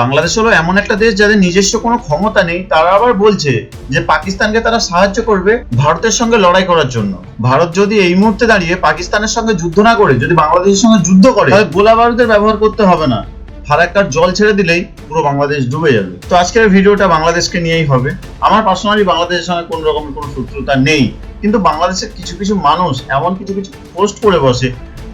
বাংলাদেশ হলো এমন একটা দেশ যাদের নিজস্ব কোনো ক্ষমতা নেই, তারা আবার বলছে যে পাকিস্তানকে তারা সাহায্য করবে ভারতের সঙ্গে লড়াই করার জন্য। ভারত যদি এই মুহূর্তে দাঁড়িয়ে পাকিস্তানের সঙ্গে যুদ্ধ না করে, যদি বাংলাদেশের সঙ্গে যুদ্ধ করে, তাহলে গোলা বারুদের ব্যবহার করতে হবে না। ফারাক্কার জল ছেড়ে দিলেই পুরো বাংলাদেশ ডুবে যাবে। তো আজকের ভিডিওটা বাংলাদেশকে নিয়েই হবে। আমার পার্সোনালি বাংলাদেশের সঙ্গে কোনো রকমের কোনো শত্রুতা নেই। কিন্তু বাংলাদেশের কিছু কিছু মানুষ এমন কিছু কিছু পোস্ট করে বসে,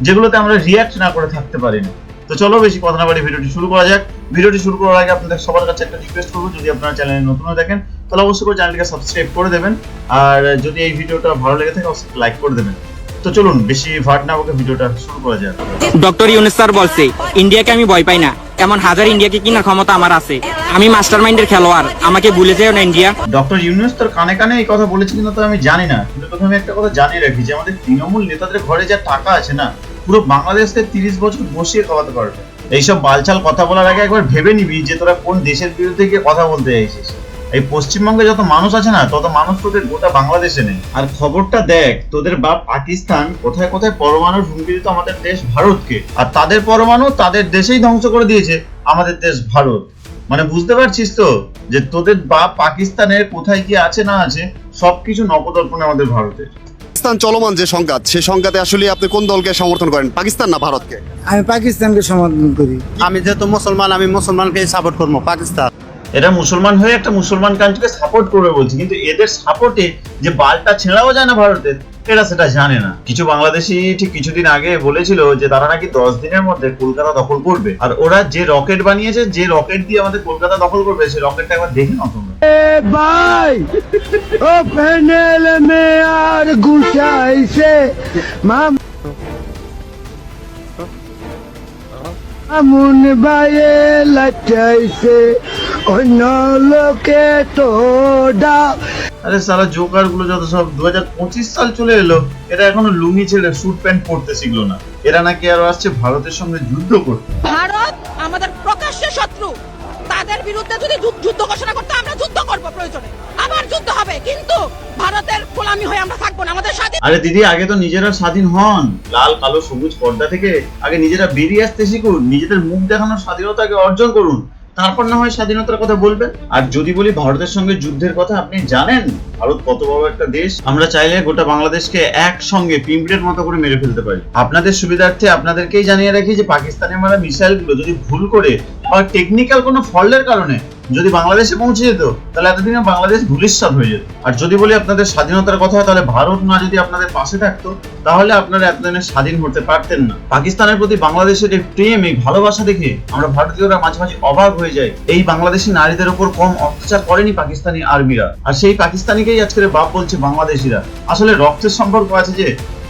যেগুলোতে আমরা রিয়াক্ট না করে থাকতে পারি না। তো চলো বেশি কথা না বাড়ি ভিডিওটি শুরু করা যাক। ভিডিওটি শুরু করার আগে আপনাদের সবার কাছে একটা রিকোয়েস্ট করব যদি আপনারা চ্যানেলে নতুন হয়ে দেখেন তাহলে অবশ্যই করে চ্যানেলটিকে সাবস্ক্রাইব করে দেবেন। আর যদি এই ভিডিওটা ভালো লেগে থাকে অবশ্যই লাইক করে দেবেন। তো চলুন বেশি ভাট না বকে ভিডিওটা শুরু করা যাক। ডক্টর ইউনুস স্যার বলছে ইন্ডিয়াকে আমি ভয় পাই না। এমন হাজার ইন্ডিয়াকে কিনার ক্ষমতা আমার আছে। আমি মাস্টার মাইন্ডের খেলোয়াড়। আমাকে ভুলে যেও না ইন্ডিয়া। ডক্টর ইউনুস তোর কানে কানে এই কথা বলেছে কিনা তো আমি জানি না। কিন্তু আমি একটা কথা জানিয়ে রাখি যে আমাদের তৃণমূল নেতাদের ঘরে যা টাকা আছে না পুরো বাংলাদেশকে তিরিশ বছর বসিয়ে খাওয়াতে পারবে। এইসব বালচাল কথা বলার আগে একবার ভেবে নিবি যে তোরা কোন দেশের বিরুদ্ধে গিয়ে কথা বলতে চাইছিস এই পশ্চিমবঙ্গে যত মানুষ আছে না, তত মানুষ তোদের গোটা বাংলাদেশে নেই। আর খবরটা দেখ, তোদের বাপ পাকিস্তান, কোথায় কোথায় পরমাণু হুমকি দিত আমাদের দেশ ভারতকে। আর তাদের পরমাণু তাদের দেশেই ধ্বংস করে দিয়েছে আমাদের দেশ ভারত। মানে বুঝতে পারছিস তো, যে তোদের বাপ পাকিস্তানের কোথায় কি আছে না আছে, সবকিছু নবদর্পণে আমাদের ভারতের। পাকিস্তান চলমান যে সংঘাত সেই সংঘাতে আসলে আপনি কোন দলকে সমর্থন করেন? পাকিস্তান না ভারতকে? আমি পাকিস্তানকে সমর্থন করি। আমি যেহেতু মুসলমান আমি মুসলমানকে সাপোর্ট করব পাকিস্তান। এটা মুসলমান হয়ে একটা মুসলমান কান্ট্রিকে সাপোর্ট করবে বলছি কিন্তু এদের সাপোর্টে যে বালটা ছেঁড়াও যায় না ভারতের এরা সেটা জানে না। কিছু বাংলাদেশি ঠিক কিছুদিন আগে বলেছিল যে তারা নাকি দশ দিনের মধ্যে কলকাতা দখল করবে। আর ওরা যে রকেট বানিয়েছে, যে রকেট দিয়ে আমাদের কলকাতা দখল করবে, সেই রকেটটা একবার দেখে নাও তোমরা। অন্য লোকে তো ডা আরে সারা জোকারগুলো যত সব দু সাল চলে এলো এরা এখনও লুঙ্গি ছেড়ে স্যুট প্যান্ট পরতে শিখলো না। এরা নাকি আরও আসছে ভারতের সঙ্গে যুদ্ধ করতে। ভারত আমাদের প্রকাশ্য শত্রু। তাদের বিরুদ্ধে যদি যুদ্ধ ঘোষণা করতে আমরা যুদ্ধ করব প্রয়োজনে। আবার যুদ্ধ হবে কিন্তু ভারতের গোলামি হয়ে আমরা থাকব না আমাদের স্বাধীন আরে দিদি আগে তো নিজেরা স্বাধীন হন। লাল কালো সবুজ পর্দা থেকে আগে নিজেরা বেরিয়ে আসতে শিখুন নিজেদের মুখ দেখানোর স্বাধীনতাকে অর্জন করুন। তারপর না হয় স্বাধীনতার কথা বলবেন। আর যদি বলি ভারতের সঙ্গে যুদ্ধের কথা, আপনি জানেন ভারত কত বড় একটা দেশ? আমরা চাইলে গোটা বাংলাদেশকে একসঙ্গে পিঁপড়ের মতো করে মেরে ফেলতে পারি। আপনাদের সুবিধার্থে আপনাদেরকেই জানিয়ে রাখি যে, পাকিস্তানের মারা মিসাইলগুলো যদি ভুল করে বা টেকনিক্যাল কোনো ফল্টের কারণে যদি বাংলাদেশে পৌঁছে যেত, তাহলে এতদিনে বাংলাদেশ ধুলিস্বাদ হয়ে যেত। আর যদি বলি আপনাদের স্বাধীনতার কথা, তাহলে ভারত না যদি আপনাদের পাশে থাকতো, তাহলে আপনারা এতদিনে স্বাধীন হতে পারতেন না। পাকিস্তানের প্রতি বাংলাদেশের এই প্রেম, এই ভালোবাসা দেখে আমরা ভারতীয়রা মাঝে মাঝে অবাক হয়ে যাই। এই বাংলাদেশি নারীদের উপর কম অত্যাচার করেনি পাকিস্তানি আর্মিরা। আর সেই পাকিস্তানিকেই আজকের বাপ বলছে বাংলাদেশিরা। আসলে রক্তের সম্পর্ক আছে যে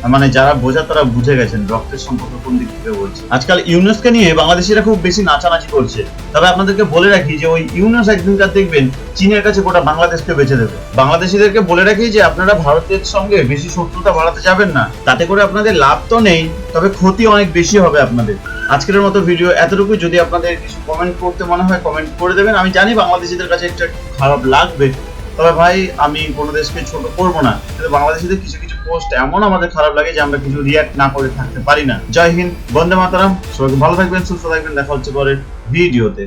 মানে যারা বোঝা তারা বুঝে গেছেন রক্তের সম্পর্ক কোন দিক থেকে বলছে। আজকাল ইউনেসকে নিয়ে বাংলাদেশিরা খুব বেশি নাচানাচি করছে। তবে আপনাদেরকে বলে রাখি যে ওই ইউনেস একদিনকার দেখবেন চীনের কাছে গোটা বাংলাদেশকে বেঁচে দেবে। বাংলাদেশিদেরকে বলে রাখি যে আপনারা ভারতের সঙ্গে বেশি শত্রুতা বাড়াতে যাবেন না। তাতে করে আপনাদের লাভ তো নেই, তবে ক্ষতি অনেক বেশি হবে আপনাদের। আজকের মতো ভিডিও এতটুকু যদি আপনাদের কিছু কমেন্ট করতে মনে হয় কমেন্ট করে দেবেন। আমি জানি বাংলাদেশিদের কাছে একটু খারাপ লাগবে। তবে ভাই, আমি কোনো দেশকে ছোট করব না। কিন্তু বাংলাদেশিদের কিছু কিছু পোস্ট এমন আমাদের খারাপ লাগে যে আমরা কিছু রিয়াক্ট না করে থাকতে পারি না। জয় হিন্দ, বন্দে মাতারাম, সবাইকে ভালো থাকবেন, সুস্থ থাকবেন, দেখা হচ্ছে পরের ভিডিওতে।